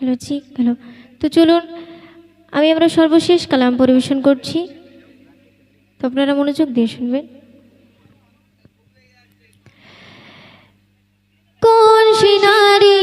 Hello, জি, hello. তো চলুন, আমি আমরা সর্বশেষ কালাম পরিবেশন করছি। তো আপনারা মনোযোগ দিয়ে শুনবেন। কোন সে নারী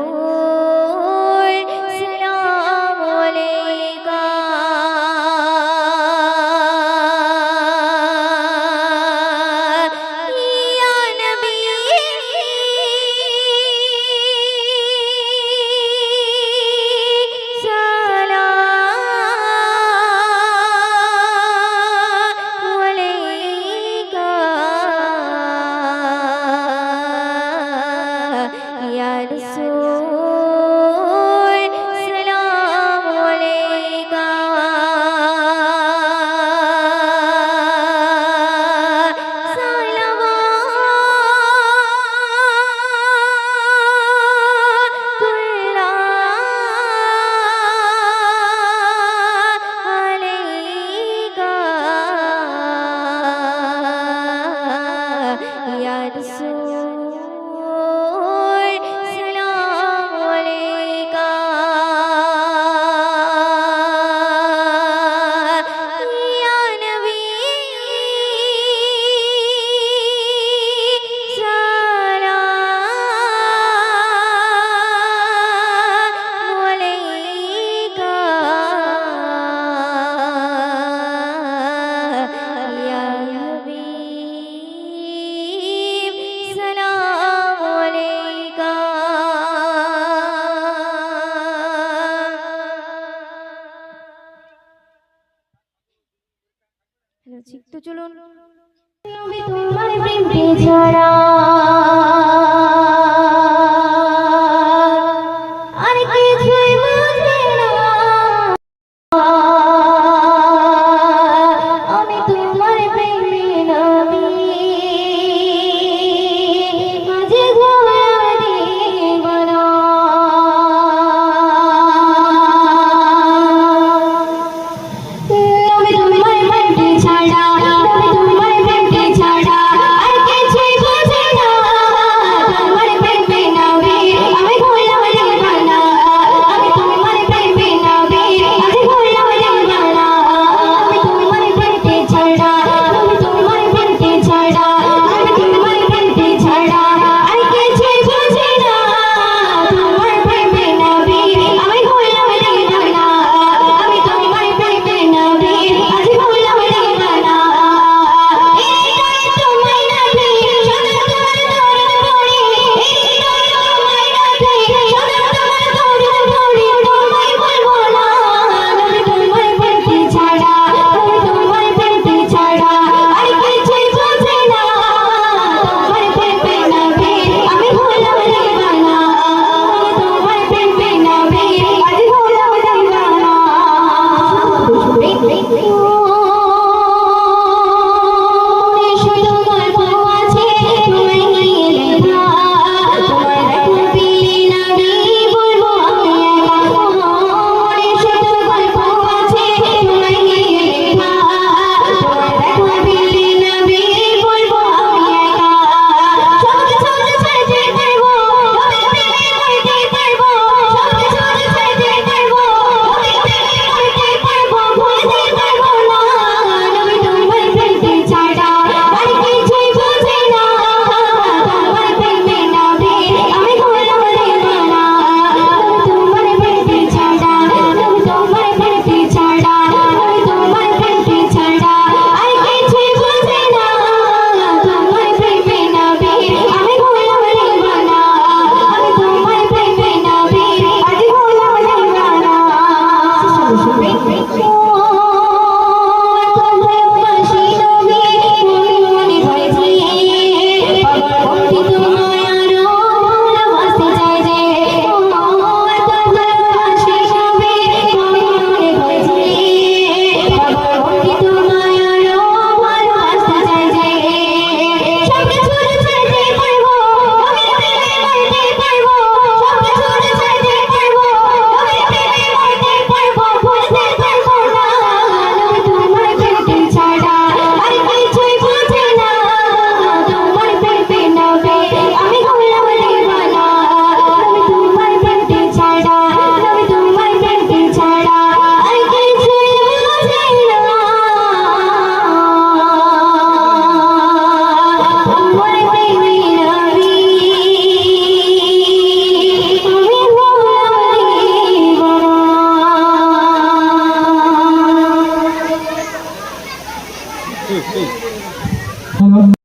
Oh. তো চলুন তোমার প্রেমকে ছাড়া